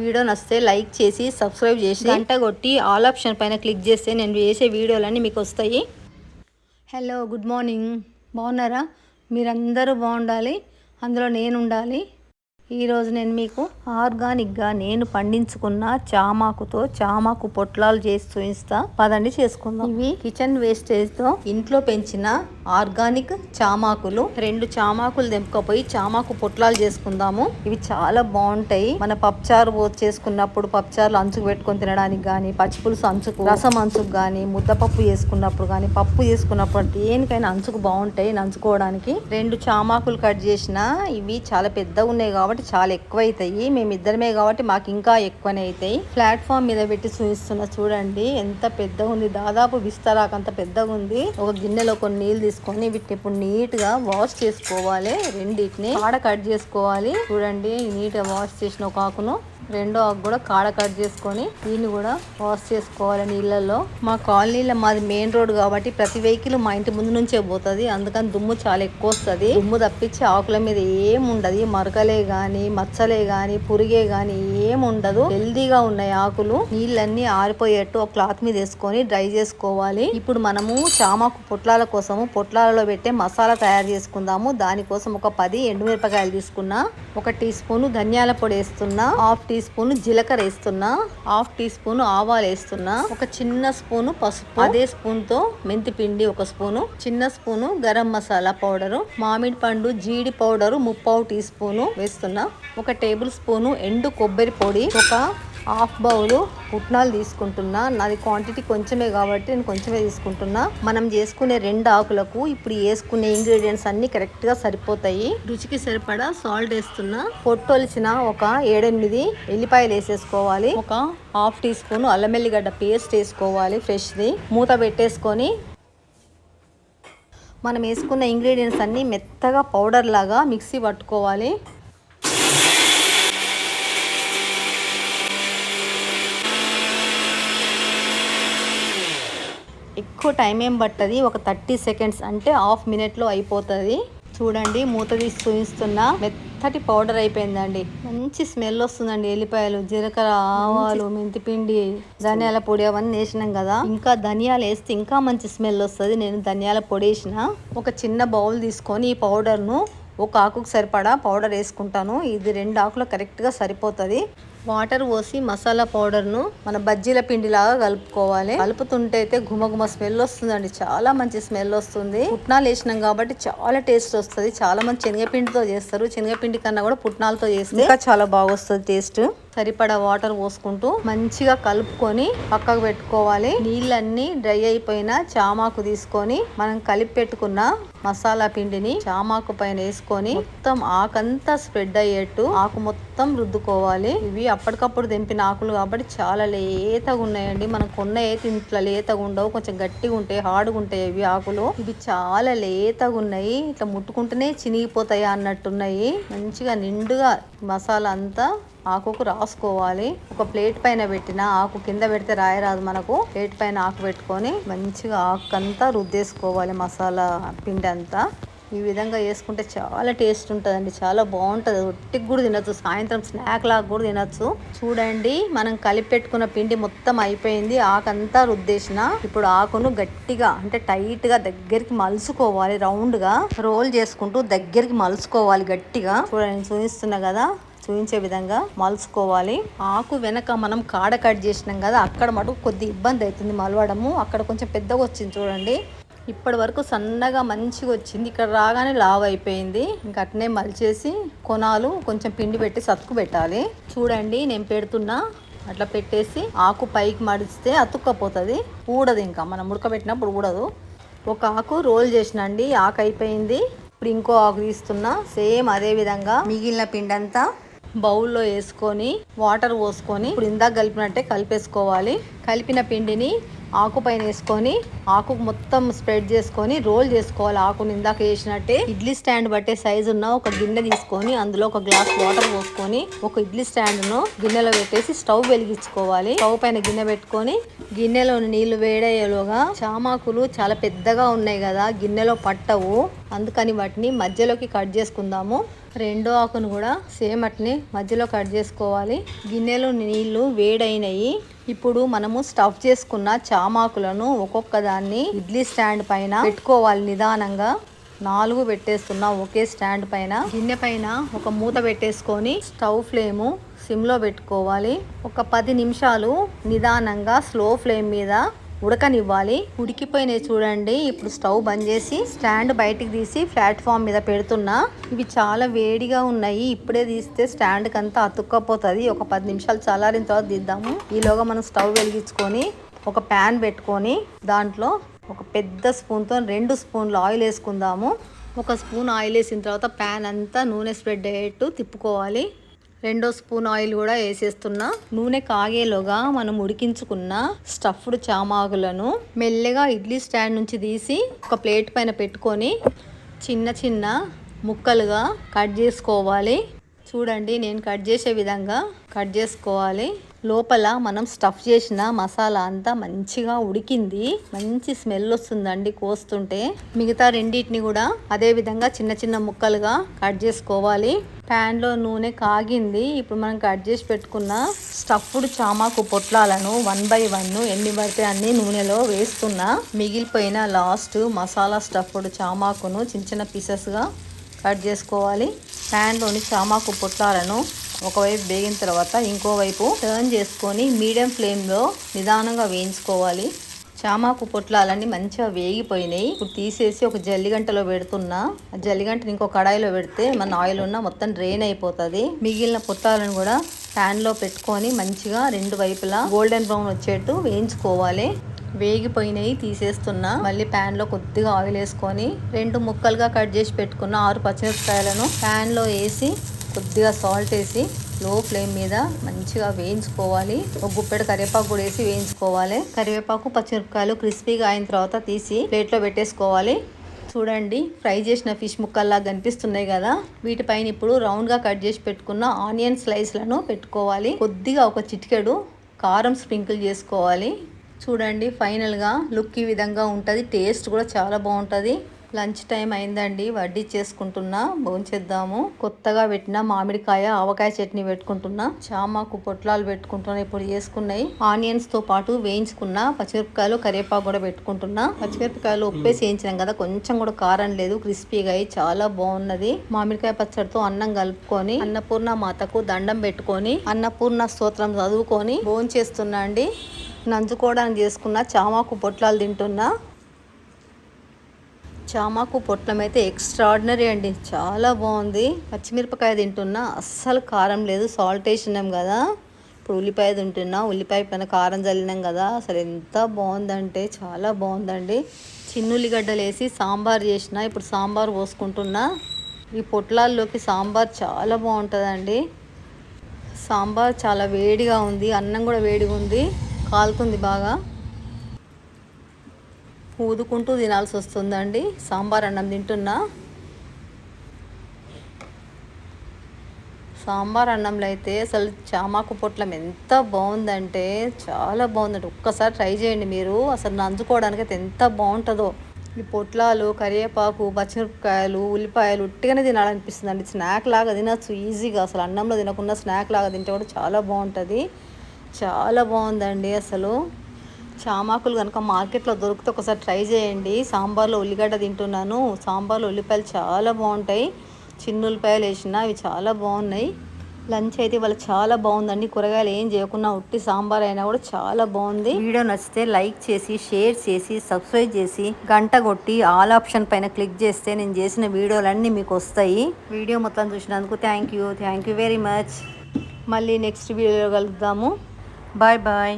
Video నచ్చితే like చేసి subscribe చేసి గంట కొట్టి ఆల్ ఆప్షన్ పైన క్లిక్ చేస్తే నేను చేసే వీడియోలన్నీ మీకు వస్తాయి. Hello good morning. బాగున్నారా? మీరందరూ బాగుండాలి. అందులో నేను ఉండాలి ఈరోజు నేను మీకు ఆర్గానిక్గా నేను పండించుకున్న చామాకుతో చామాకు పొట్లాలు చేసి చూపిస్తా పదండి చేసుకుందాం. ఇవి కిచెన్ వేస్టేజ్తో ఇంట్లో పెంచిన ఆర్గానిక్ చామాకులు. రెండు చామాకులు తెంపుకపోయి చామాకు పొట్లాలు చేసుకుందాము. ఇవి చాలా బాగుంటాయి. మన పప్పుచారు చేసుకున్నప్పుడు పప్పుచారులు అంచుకు పెట్టుకొని తినడానికి కానీ పచ్చిపులుసు అంచుకు రసం అంచుకు కానీ ముద్దపప్పు చేసుకున్నప్పుడు కానీ పప్పు చేసుకున్నప్పుడు దేనికైనా అంచుకు బాగుంటాయి నంచుకోవడానికి. రెండు చామాకులు కట్ చేసిన ఇవి చాలా పెద్ద ఉన్నాయి కాబట్టి చాలా ఎక్కువ అవుతాయి మేమిద్దరమే కాబట్టి మాకు ఇంకా ఎక్కువనే అవుతాయి ప్లాట్ఫామ్ మీద పెట్టి చూపిస్తున్నా చూడండి. ఎంత పెద్దగా ఉంది దాదాపు విస్తరాకంత అంత పెద్దగా ఉంది ఒక గిన్నెలో కొన్ని నీళ్ళు తీసుకొని వీటిని ఇప్పుడు నీట్గా వాష్ చేసుకోవాలి. రెండింటిని ఆడ కట్ చేసుకోవాలి. చూడండి నీట్గా వాష్ చేసిన ఒక ఆకును. రెండో ఆకు కూడా కాడ కట్ చేసుకొని దీన్ని కూడా వాష్ చేసుకోవాలి నీళ్ళల్లో. మా కాలనీలో మాది మెయిన్ రోడ్ కాబట్టి ప్రతి వెహికల్ మా ఇంటి ముందు నుంచే పోతుంది. అందుకని దుమ్ము చాలా ఎక్కువ వస్తుంది. దుమ్ము తప్పించి ఆకుల మీద ఏం ఉండదు. మరకలే గాని మచ్చలే గాని పురిగే గాని ఏం ఉండదు. హెల్దీగా ఉన్నాయి ఆకులు. నీళ్ళన్నీ ఆరిపోయేట్టు ఒక క్లాత్ మీద వేసుకొని డ్రై చేసుకోవాలి. ఇప్పుడు మనము చామాకు పొట్లాల కోసము పొట్లాలలో పెట్టే మసాలా తయారు చేసుకుందాము. దానికోసం ఒక పది ఎండుమిరపకాయలు తీసుకున్నా ఒక టీ స్పూన్ ధనియాల పొడి వేస్తున్నా హాఫ్ టీ స్పూన్ జీలకర్ర వేస్తున్నా హాఫ్ టీ స్పూన్ ఆవాలు వేస్తున్నా ఒక చిన్న స్పూన్ పసుపు అదే స్పూన్తో మెంతి పిండి ఒక స్పూను చిన్న స్పూను గరం మసాలా పౌడరు మామిడి పండు జీడి పౌడరు ముప్పావు టీ స్పూను వేస్తున్నా ఒక టేబుల్ స్పూను ఎండు కొబ్బరి పొడి ఒక హాఫ్ బౌల్ పుట్నాలు తీసుకుంటున్నా. నాది క్వాంటిటీ కొంచెమే కాబట్టి నేను కొంచెమే తీసుకుంటున్నా. మనం చేసుకునే రెండు ఆకులకు ఇప్పుడు వేసుకునే ఇంగ్రీడియంట్స్ అన్ని కరెక్ట్గా సరిపోతాయి. రుచికి సరిపడా సాల్ట్ వేస్తున్నా. పొట్టొలిచిన ఒక ఏడెనిమిది ఎల్లిపాయలు వేసేసుకోవాలి. ఒక హాఫ్ టీ స్పూన్ అల్లం ఎల్లిగడ్డ పేస్ట్ వేసుకోవాలి ఫ్రెష్ది. మూత పెట్టేసుకొని మనం వేసుకున్న ఇంగ్రీడియంట్స్ అన్ని మెత్తగా పౌడర్ లాగా మిక్సీ పట్టుకోవాలి. ఎక్కువ టైం ఏం పట్టది? ఒక థర్టీ సెకండ్స్ అంటే హాఫ్ మినిట్లో అయిపోతుంది. చూడండి మూత తీసి చూపిస్తున్నా. మెత్తటి పౌడర్ అయిపోయిందండి. మంచి స్మెల్ వస్తుందండి ఎల్లిపాయలు జీలకర్ర ఆవాలు మెంతిపిండి ధనియాల పొడి అవన్నీ వేసినాం కదా. ఇంకా ధనియాలు వేస్తే ఇంకా మంచి స్మెల్ వస్తుంది. నేను ధనియాల పొడి వేసిన. ఒక చిన్న బౌల్ తీసుకొని ఈ పౌడర్ను ఒక ఆకుకు సరిపడా పౌడర్ వేసుకుంటాను. ఇది రెండు ఆకులు కరెక్ట్గా సరిపోతుంది. వాటర్ పోసి మసాలా పౌడర్ను మన బజ్జీల పిండిలాగా కలుపుకోవాలి. కలుపుతుంటే అయితే గుమగుమ స్మెల్ వస్తుందండి. చాలా మంచి స్మెల్ వస్తుంది. పుట్నాలు వేసినాం కాబట్టి చాలా టేస్ట్ వస్తుంది. చాలా మంది శనగపిండితో చేస్తారు. శనగపిండి కన్నా కూడా పుట్నాలతో చేస్తే ఇంకా చాలా బాగా వస్తుంది టేస్ట్. సరిపడా వాటర్ పోసుకుంటూ మంచిగా కలుపుకొని పక్కకు పెట్టుకోవాలి. నీళ్ళన్నీ డ్రై అయిపోయిన చామాకు తీసుకొని మనం కలిపి పెట్టుకున్న మసాలా పిండిని చామాకు పైన వేసుకొని మొత్తం ఆకంతా స్ప్రెడ్ అయ్యేట్టు ఆకు మొత్తం రుద్దుకోవాలి. ఇవి అప్పటికప్పుడు తెంపిన ఆకులు కాబట్టి చాలా లేతగా ఉన్నాయండి. మనం కొన్న అయితే ఇంట్లో లేతగా ఉండవు కొంచెం గట్టిగా ఉంటాయి హార్డ్గా ఉంటాయి ఇవి ఆకులు. ఇవి చాలా లేతగా ఉన్నాయి. ఇట్లా ముట్టుకుంటేనే చినిగిపోతాయి అన్నట్టున్నాయి. మంచిగా నిండుగా మసాలా అంతా ఆకుకు రాసుకోవాలి. ఒక ప్లేట్ పైన పెట్టిన ఆకు కింద పెడితే రాయరాదు మనకు. ప్లేట్ పైన ఆకు పెట్టుకొని మంచిగా ఆకు అంతా రుద్దేసుకోవాలి మసాలా పిండి అంతా ఈ విధంగా వేసుకుంటే చాలా టేస్ట్ ఉంటుందండి. చాలా బాగుంటుంది. ఒట్టికి కూడా తినచ్చు. సాయంత్రం స్నాక్ లాగా కూడా తినచ్చు. చూడండి మనం కలిపి పెట్టుకున్న పిండి మొత్తం అయిపోయింది. ఆకంతా రుద్దేసిన ఇప్పుడు ఆకును గట్టిగా అంటే టైట్గా దగ్గరికి మలుచుకోవాలి. రౌండ్గా రోల్ చేసుకుంటూ దగ్గరికి మలుచుకోవాలి గట్టిగా. చూడండి చూపిస్తున్నా కదా. చూపించే విధంగా మలుచుకోవాలి. ఆకు వెనక మనం కాడ కట్ చేసినాం కదా అక్కడ మటుకు కొద్ది ఇబ్బంది అవుతుంది మలవడము. అక్కడ కొంచెం పెద్దగా వచ్చింది చూడండి. ఇప్పటి వరకు సన్నగా మంచిగా వచ్చింది. ఇక్కడ రాగానే లావ్ అయిపోయింది. ఇంకా అట్నే మలిచేసి కొనాలు కొంచెం పిండి పెట్టి సతుకు పెట్టాలి. చూడండి నేను పెడుతున్నా. అట్లా పెట్టేసి ఆకు పైకి మడిస్తే అతుక్కపోతుంది. ఊడదు ఇంకా. మనం ఉడకబెట్టినప్పుడు ఊడదు. ఒక ఆకు రోల్ చేసినండి. ఆకు అయిపోయింది. ఇప్పుడు ఇంకో ఆకు తీస్తున్నా. సేమ్ అదే విధంగా మిగిలిన పిండి అంతా బౌల్లో వేసుకొని వాటర్ పోసుకొని ఇప్పుడు ఇందాక కలిపినట్టే కలిపేసుకోవాలి. కలిపిన పిండిని ఆకు పైన వేసుకొని ఆకు మొత్తం స్ప్రెడ్ చేసుకొని రోల్ చేసుకోవాలి. ఆకుని ఇందాక వేసినట్టే ఇడ్లీ స్టాండ్ బట్టే సైజు ఉన్న ఒక గిన్నె తీసుకొని అందులో ఒక గ్లాస్ వాటర్ పోసుకొని ఒక ఇడ్లీ స్టాండ్ను గిన్నెలో పెట్టేసి స్టవ్ వెలిగించుకోవాలి. స్టవ్ పైన గిన్నె పెట్టుకొని గిన్నెలో నీళ్ళు వేడయ్యేలోగా చామాకులు చాలా పెద్దగా ఉన్నాయి కదా గిన్నెలో పట్టవు. అందుకని వాటిని మధ్యలోకి కట్ చేసుకుందాము. రెండో ఆకును కూడా సేమ్ అట్ని మధ్యలో కట్ చేసుకోవాలి. గిన్నెలో నీళ్ళు వేడైనవి ఇప్పుడు మనము స్టఫ్ చేసుకున్న చామాకులను ఒక్కొక్క దాన్ని ఇడ్లీ స్టాండ్ పైన పెట్టుకోవాలి నిదానంగా. నాలుగు పెట్టేస్తున్నా ఒకే స్టాండ్ పైన. గిన్నె పైన ఒక మూత పెట్టేసుకొని స్టవ్ ఫ్లేము సిమ్లో పెట్టుకోవాలి. ఒక పది నిమిషాలు నిదానంగా స్లో ఫ్లేమ్ మీద ఉడకనివ్వాలి. ఉడికిపోయినాయి చూడండి. ఇప్పుడు స్టవ్ బంద్ చేసి స్టాండ్ బయటికి తీసి ప్లాట్ఫామ్ మీద పెడుతున్నా. ఇవి చాలా వేడిగా ఉన్నాయి. ఇప్పుడే తీస్తే స్టాండ్ కంతా అతుక్కపోతుంది. ఒక పది నిమిషాలు చల్లారిన తర్వాత తీద్దాము. ఈలోగా మనం స్టవ్ వెలిగించుకొని ఒక ప్యాన్ పెట్టుకొని దాంట్లో ఒక పెద్ద స్పూన్తో రెండు స్పూన్లు ఆయిల్ వేసుకుందాము. ఒక స్పూన్ ఆయిల్ వేసిన తర్వాత ప్యాన్ అంతా నూనె స్ప్రెడ్ అయ్యేట్టు తిప్పుకోవాలి. రెండో స్పూన్ ఆయిల్ కూడా వేసేస్తున్నా. నూనె కాగేలోగా మనం ఉడికించుకున్న స్టఫ్డ్ చామాకులను మెల్లగా ఇడ్లీ స్టాండ్ నుంచి తీసి ఒక ప్లేట్ పైన పెట్టుకొని చిన్న చిన్న ముక్కలుగా కట్ చేసుకోవాలి. చూడండి నేను కట్ చేసే విధంగా కట్ చేసుకోవాలి. లోపల మనం స్టఫ్ చేసిన మసాలా అంతా మంచిగా ఉడికింది. మంచి స్మెల్ వస్తుందండి కోస్తుంటే. మిగతా రెండింటిని కూడా అదే విధంగా చిన్న చిన్న ముక్కలుగా కట్ చేసుకోవాలి. ప్యాన్లో నూనె కాగింది. ఇప్పుడు మనం కట్ చేసి పెట్టుకున్న స్టఫ్డ్ చామాకు పొట్లాలను వన్ బై వన్ ఎన్ని పడితే అన్ని నూనెలో వేస్తున్నా మిగిలిపోయిన లాస్ట్ మసాలా స్టఫ్డ్ చామాకును చిన్న చిన్న పీసెస్గా కట్ చేసుకోవాలి. ప్యాన్లోని చామాకు పొట్లాలను ఒకవైపు వేగిన తర్వాత ఇంకోవైపు టర్న్ చేసుకొని మీడియం ఫ్లేమ్లో నిదానంగా వేయించుకోవాలి. చామాకు పొట్లాలన్నీ మంచిగా వేగిపోయినాయి. ఇప్పుడు తీసేసి ఒక జల్లిగంటలో పెడుతున్నా. ఆ జల్లిగంటని ఇంకో కడాయిలో పెడితే మన ఆయిల్ ఉన్న మొత్తం డ్రైన్ అయిపోతుంది. మిగిలిన పొట్లాలను కూడా ప్యాన్లో పెట్టుకొని మంచిగా రెండు వైపులా గోల్డెన్ బ్రౌన్ వచ్చేట్టు వేయించుకోవాలి. వేగిపోయినాయి తీసేస్తున్నా. మళ్ళీ ప్యాన్లో కొద్దిగా ఆయిల్ వేసుకొని రెండు ముక్కలుగా కట్ చేసి పెట్టుకున్న ఆరు పచ్చిమిరపకాయలను ప్యాన్లో వేసి కొద్దిగా సాల్ట్ వేసి లో ఫ్లేమ్ మీద మంచిగా వేయించుకోవాలి. ఒక గుప్పెడు కరివేపాకు కూడా వేసి వేయించుకోవాలి. కరివేపాకు పచ్చిమిరపకాయలు క్రిస్పీగా అయిన తర్వాత తీసి ప్లేట్లో పెట్టేసుకోవాలి. చూడండి ఫ్రై చేసిన ఫిష్ ముక్కల్లా కనిపిస్తున్నాయి కదా. వీటిపైన ఇప్పుడు రౌండ్గా కట్ చేసి పెట్టుకున్న ఆనియన్ స్లైస్లను పెట్టుకోవాలి. కొద్దిగా ఒక చిటికెడు కారం స్ప్రింకిల్ చేసుకోవాలి. చూడండి ఫైనల్గా లుక్ ఈ విధంగా ఉంటుంది. టేస్ట్ కూడా చాలా బాగుంటుంది. లంచ్ టైం అయిందండి. వడ్డీ చేసుకుంటున్నా భోంచేద్దాము కొత్తగా పెట్టిన మామిడికాయ ఆవకాయ చట్నీ పెట్టుకుంటున్నా. చామాకు పొట్లాలు పెట్టుకుంటున్నా. ఇప్పుడు చేసుకున్నాయి ఆనియన్స్తో పాటు వేయించుకున్న. పచ్చిమిరపకాయలు కరివేపాకు కూడా పెట్టుకుంటున్నా. పచ్చిమిరపకాయలు ఉప్పేసి వేయించినాం కదా కొంచెం కూడా కారం లేదు. క్రిస్పీగా అయి చాలా బాగున్నది. మామిడికాయ పచ్చడితో అన్నం కలుపుకొని అన్నపూర్ణ మాతకు దండం పెట్టుకొని అన్నపూర్ణ స్తోత్రం చదువుకొని భోంచేస్తున్నా అండి. నంచుకోవడానికి చేసుకున్న చామాకు పొట్లాలు తింటున్నా. చామాకు పొట్లం అయితే ఎక్స్ట్రాడినరీ అండి. చాలా బాగుంది. పచ్చిమిరపకాయ తింటున్నా అస్సలు కారం లేదు. సాల్ట్ వేసినాం కదా. ఇప్పుడు ఉల్లిపాయ తింటున్నా. ఉల్లిపాయ పైన కారం చల్లినాం కదా. అసలు ఎంత బాగుందంటే చాలా బాగుందండి. చిన్నుల్లిగడ్డలు వేసి సాంబార్ చేసిన ఇప్పుడు సాంబార్ పోసుకుంటున్నా. ఈ పొట్లాల్లోకి సాంబార్ చాలా బాగుంటుందండి. సాంబార్ చాలా వేడిగా ఉంది. అన్నం కూడా వేడిగా ఉంది. కాలుతుంది బాగా. ఊదుకుంటూ తినాల్సి వస్తుందండి. సాంబార్ అన్నం తింటున్నా. సాంబార్ అన్నంలో అయితే అసలు చామాకు పొట్లం ఎంత బాగుందంటే చాలా బాగుందండి. ఒక్కసారి ట్రై చేయండి మీరు. అసలు నంచుకోవడానికి అయితే ఎంత బాగుంటుందో. ఈ పొట్లాలు కరివేపాకు పచ్చిమిరపకాయలు ఉల్లిపాయలు ఉట్టిగానే తినాలనిపిస్తుంది అండి స్నాక్ లాగా తినచ్చు ఈజీగా. అసలు అన్నంలో తినకుండా స్నాక్ లాగా తింటే కూడా చాలా బాగుంటుంది. చాలా బాగుందండి అసలు. చామాకులు కనుక మార్కెట్లో దొరికితే ఒకసారి ట్రై చేయండి. సాంబార్లో ఉల్లిగడ్డ తింటున్నాను. సాంబార్లో ఉల్లిపాయలు చాలా బాగుంటాయి. చిన్న ఉల్లిపాయలు వేసిన అవి చాలా బాగున్నాయి. లంచ్ అయితే ఇవాళ చాలా బాగుందండి. కూరగాయలు ఏం చేయకుండా ఉట్టి సాంబార్ అయినా కూడా చాలా బాగుంది. వీడియో నచ్చితే లైక్ చేసి షేర్ చేసి సబ్స్క్రైబ్ చేసి గంట కొట్టి ఆల్ ఆప్షన్ పైన క్లిక్ చేస్తే నేను చేసిన వీడియోలన్నీ మీకు వస్తాయి. వీడియో మొత్తం చూసినందుకు thank you. Thank you very much. మళ్ళీ నెక్స్ట్ వీడియోలో కలుద్దాము. Bye bye.